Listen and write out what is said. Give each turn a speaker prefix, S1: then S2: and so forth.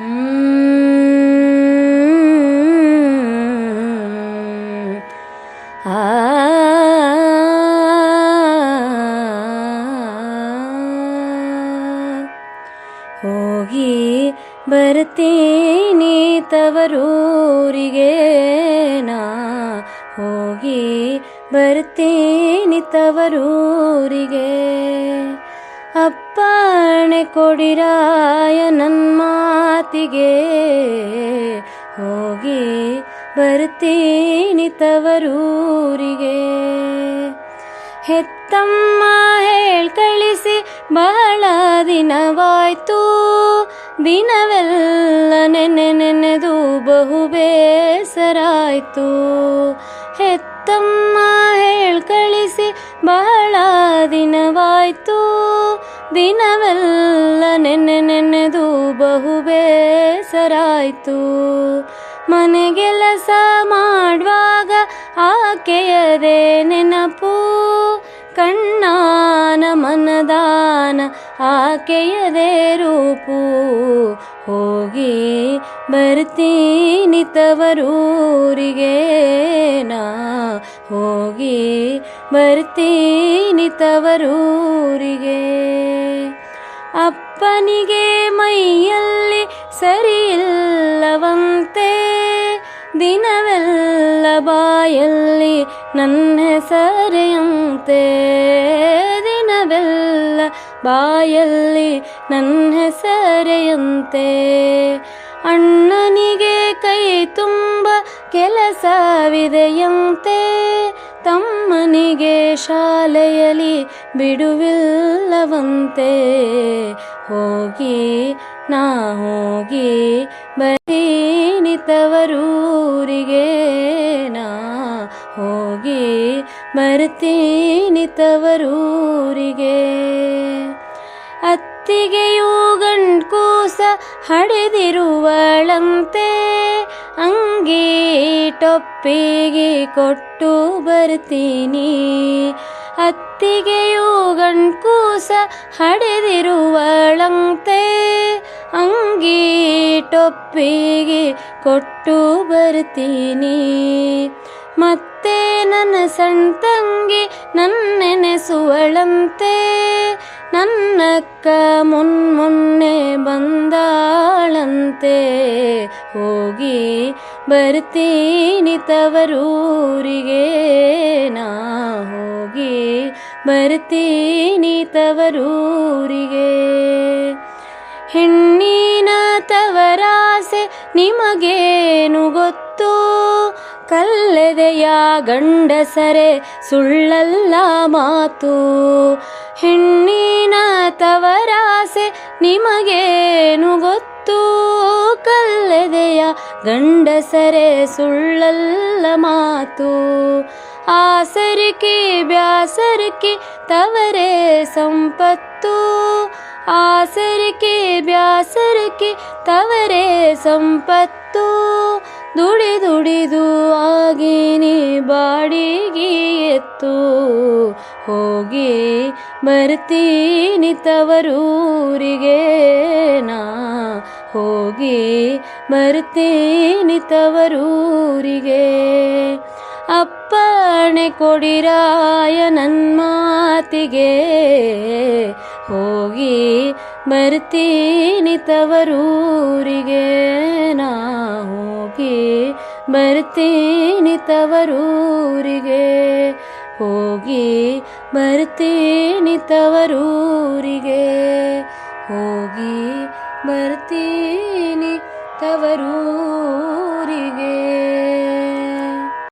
S1: ಹೋಗಿ ಬರ್ತೀನಿ ತವರೂರಿಗೆ ನಾ. ಹೋಗಿ ಬರ್ತೀನಿ ತವರೂರಿಗೆ. ಅಪ್ಪಣೆ ಕೊಡಿರಾಯ ನನ್ನ ಮಾತಿಗೆ ಹೋಗಿ ಬರ್ತೀನಿ ತವರೂರಿಗೆ. ಹೆತ್ತಮ್ಮ ಕಳಿಸಿ, ಬಹಳ ದಿನವಾಯ್ತು. ದಿನವೆಲ್ಲ ನೆನೆ ನೆನೆದು ಬಹು ಬೇಸರಾಯ್ತು ಹೆತ್ತಮ್ಮ ಕಳಿಸಿ, ಬಹಳ ದಿನವಾಯ್ತು. ದಿನವೆಲ್ಲ ನೆನೆ ನೆನ್ನೆದು ಬಹು ಬೇಸರಾಯ್ತು. ಮನೆಗೆಲಸ ಮಾಡುವಾಗ ಆಕೆಯದೇ ನೆನಪು. ಕಣ್ಣಾನ ಮನದಾನ ಆಕೆಯದೇ ರೂಪು. ಹೋಗಿ ಬರ್ತೀನಿ ತವರೂರಿಗೆ ನಾ. ಹೋಗಿ ಬರ್ತೀನಿ ತವರೂರಿಗೆ. ಅಪ್ಪನಿಗೆ ಮೈಯಲ್ಲಿ ಸರಿಯಿಲ್ಲವಂತೆ. ದಿನವೆಲ್ಲ ಬಾಯಲ್ಲಿ ನನ್ನ ಹೆಸರೆಯಂತೆ. ದಿನವೆಲ್ಲ ಬಾಯಲ್ಲಿ ನನ್ನ ಹೆಸರೆಯಂತೆ. ಅಣ್ಣನಿಗೆ ಕೈ ತುಂಬ ಕೆಲಸವಿದೆಯಂತೆ. ತಮ್ಮನಿಗೆ ಶಾಲೆಯಲ್ಲಿ ಬಿಡುವಿಲ್ಲವಂತೆ. ಹೋಗಿ ನಾ ಹೋಗಿ ಬರೀನಿ ತವರೂರಿಗೆ ನಾ ಹೋಗಿ ಬರ್ತೀನಿ ತವರೂರಿಗೆ. ಅತ್ತಿಗೆಯು ಗಂಡ್ಕೂಸ ಹಡೆದಿರುವಳಂತೆ ಅಂಗಿ ಟೊಪ್ಪಿಗೆ ಕೊಟ್ಟು ಬರ್ತೀನಿ. ಅತ್ತಿಗೆಯು ಹಡೆದಿರುವಳಂತೆ ಅಂಗಿ ಟೊಪ್ಪಿಗೆ ಕೊಟ್ಟು ಬರ್ತೀನಿ. ಮತ್ತೆ ನನ್ನ ಸಣ್ಣ ತಂಗಿ ನನ್ನೆನೆಸುವಳಂತೆ, ನನ್ನಕ್ಕ ಮುನ್ಮೊನ್ನೆ ಬಂದಾಳಂತೆ. ಹೋಗಿ ಬರ್ತೀನಿ ತವರೂರಿಗೆ. ತವರೂರಿಗೆ ಹೆಣ್ಣಿನ ತವರಾಸೆ ನಿಮಗೇನು ಗೊತ್ತು? ಕಲ್ಲೆದೆಯ ಗಂಡಸರೆ ಸುಳ್ಳಲ್ಲ ಮಾತು? ಹೆಣ್ಣಿನ ತವರಾಸೆ ನಿಮಗೇನು ಗೊತ್ತು? ಕಲ್ಲೆದೆಯ ಗಂಡಸರೆ ಸುಳ್ಳಲ್ಲ ಮಾತು? ಆಸರಿಕೆ ಬ್ಯಾಸರಿಕೆ ತವರೆ ಸಂಪತ್ತು. ಆಸರಿಕೆ ಬ್ಯಾಸರಿಕೆ ತವರೆ ಸಂಪತ್ತು. ದುಡಿ ದುಡಿದು ಆಗಿನಿ ಬಾಡಿಗೆ ಎತ್ತು. ಹೋಗಿ ಬರ್ತೀನಿ ತವರೂರಿಗೆ ನಾ. ಹೋಗಿ ಬರ್ತೀನಿ ತವರೂರಿಗೆ. ಅಪ್ಪಣೆ ಕೊಡಿರಾಯ ಮಾತಿಗೆ ಹೋಗಿ ಬರ್ತೀನಿ ತವರೂರಿಗೆ. ನಾ ಹೋಗಿ ಬರ್ತೀನಿ ತವರೂರಿಗೆ. ಹೋಗಿ ಬರ್ತೀನಿ ತವರೂರಿಗೆ. ಹೋಗಿ ಬರ್ತೀನಿ ತವರೂ